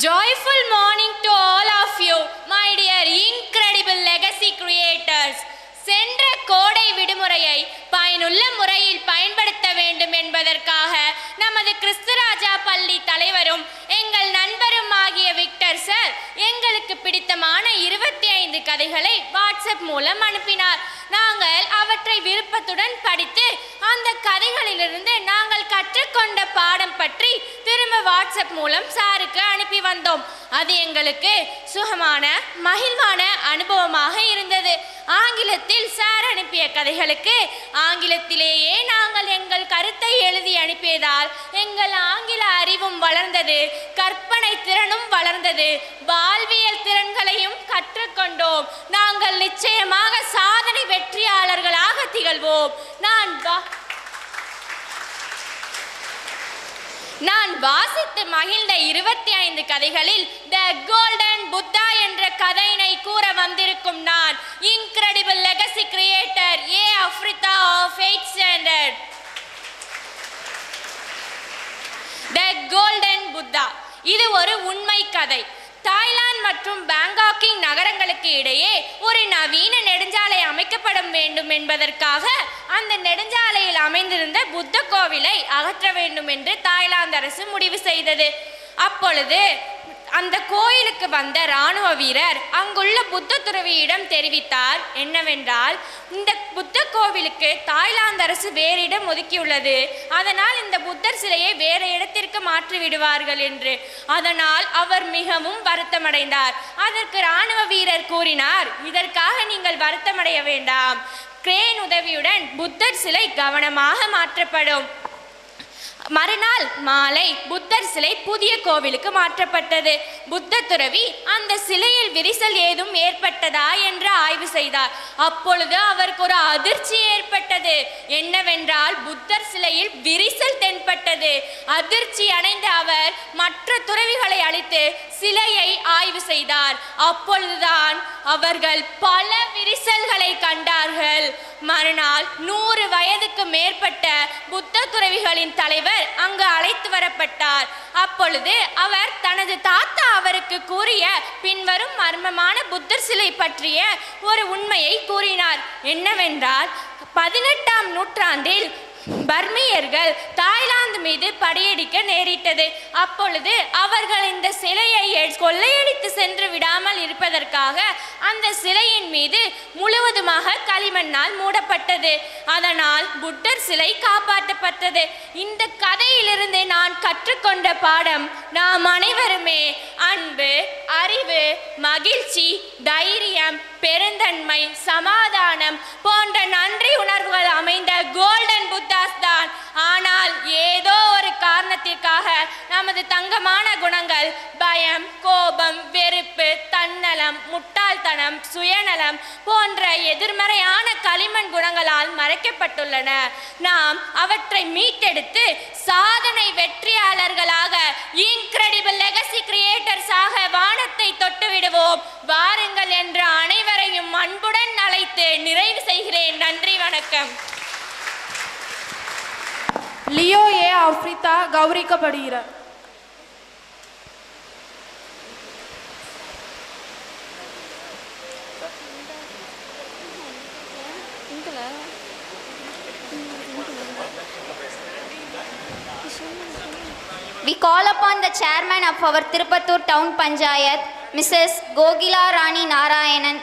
Joyful morning to all of you, my dear incredible legacy creators. சென்ற கோடை விடுமுறையை பயனுள்ள முறையில் பயன்படுத்த வேண்டும் என்பதற்காக நமது கிறிஸ்துராஜா பள்ளி தலைவரும் எங்கள் நண்பரும் ஆகிய விக்டர் சார் எங்களுக்கு பிடித்தமான இருபத்தி கதைகளை வாட்ஸ்அப் மூலம் அனுப்பினார். நாங்கள் அவற்றை விருப்பத்துடன் படித்து அந்த கதைகளிலிருந்து நாங்கள் கற்றுக்கொண்ட பாடம் பற்றி திரும்ப வாட்ஸ்அப் மூலம் சாருக்கு அனுப்பி வந்தோம். அது எங்களுக்கு சுகமான மகிழ்வான அனுபவமாக இருந்தது. ஆங்கிலத்தில் சார் அனுப்பிய கதைகளுக்கு ஆங்கிலத்திலேயே நாங்கள் எங்கள் கருத்தை எழுதி அனுப்பியதால் எங்கள் ஆங்கில அறிவும் வளர்ந்தது கற்பனை திறனும் வளர்ந்தது வாழ்வியல் திறன்களையும் கற்றுக்கொண்டோம். நாங்கள் நிச்சயமாக சாதனை வெற்றியாளர்களாக திகழ்வோம். நான் நான் வாசித்து மகிழ்ந்த இருபத்தி ஐந்து கதைகளில் த கோல்டன் புத்தா என்ற கதையினை கூற வந்திருக்கும் நான் incredible legacy creator A Afritha of eight standard. The golden Buddha. இது ஒரு உண்மை கதை. தாய்லாந்து மற்றும் பேங்காக்கிங் நகரங்களுக்கு இடையே ஒரு நவீன நெடுஞ்சாலை அமைக்கப்பட வேண்டும் என்பதற்காக அந்த நெடுஞ்சாலையில் அமைந்திருந்த புத்த கோவிலை அகற்ற வேண்டும் என்று தாய்லாந்து அரசு முடிவு செய்தது. அப்பொழுது அந்த கோயிலுக்கு வந்த இராணுவ வீரர் அங்குள்ள புத்த துறவியிடம் தெரிவித்தார். என்னவென்றால் இந்த புத்த கோவிலுக்கு தாய்லாந்து அரசு வேறு இடம் ஒதுக்கியுள்ளது. அதனால் இந்த புத்தர் சிலையை வேறு இடத்திற்கு மாற்றி விடுவார்கள் என்று. அதனால் அவர் மிகவும் வருத்தமடைந்தார். அதற்கு இராணுவ வீரர் கூறினார் இதற்காக நீங்கள் வருத்தமடைய வேண்டாம். கிரேன் உதவியுடன் புத்தர் சிலை கவனமாக மாற்றப்படும். மறுநாள் மாலை புத்தர் சிலை புதிய கோவிலுக்கு மாற்றப்பட்டது. புத்த துறவி அந்த சிலையில் விரிசல் ஏதும் ஏற்பட்டதா என்று ஆய்வு செய்தார். அப்பொழுது அவருக்கு ஒரு அதிர்ச்சி ஏற்பட்டது. என்னவென்றால் புத்தர் சிலையில் விரிசல் தென்பட்டது. அதிர்ச்சி அடைந்த அவர் மற்ற துறவிகளை அழைத்து சிலையை ஆய்வு செய்தார். அப்பொழுதுதான் அவர்கள் பல விரிசல்கள் கண்டார்கள். மறுநாள் நூறு வயதுக்கு மேற்பட்ட புத்த துறவிகளின் தலைவர் அங்கு அழைத்து வரப்பட்டார். அப்பொழுது அவர் தனது தாத்தா அவருக்கு கூறிய பின்வரும் மர்மமான புத்தர் சிலை பற்றிய ஒரு உண்மையை கூறினார். என்னவென்றால் பதினெட்டாம் நூற்றாண்டில் பர்மியர்கள் தாய்லாந்து மீது படையெடுக்க நேரிட்டது. அப்பொழுது அவர்கள் இந்த சிலையை கொள்ளையடித்து சென்று விடாமல் இருப்பதற்காக அந்த சிலையின் மீது முழுவதுமாக களிமண்ணால் மூடப்பட்டது. அதனால் புத்தர் சிலை காப்பாற்றப்பட்டது. இந்த கதையிலிருந்து நான் கற்றுக்கொண்ட பாடம் நாம் அனைவருமே அன்பு அறிவு மகிழ்ச்சி தைரியம் பெருந்தன்மை சமாதானம் போன்ற நமது குணங்கள் பயம் கோபம் வெறுப்பு தன்னலம் முட்டாள்தனம் சுயநலம் போன்ற எதிர்மறையான களிமண் குணங்களால் மறைக்கப்பட்டுள்ளன. நாம் அவற்றை மீட்டெடுத்து சாதனை வெற்றியாளர்களாக இன்கிரெடிபிள் லெகசி கிரியேட்டர்ஸாக வானத்தை தொட்டுவிடுவோம். வாருங்கள் என்று அனைவரையும் அன்புடன் அழைத்து நிறைவு செய்கிறேன். நன்றி வணக்கம். லியோ ஏ ஆஃப்ரிதா கௌரிக்கப்படுகிறார் We call upon the chairman of our Tirupatur Town Panchayat, Mrs. Gogila Rani Narayanan,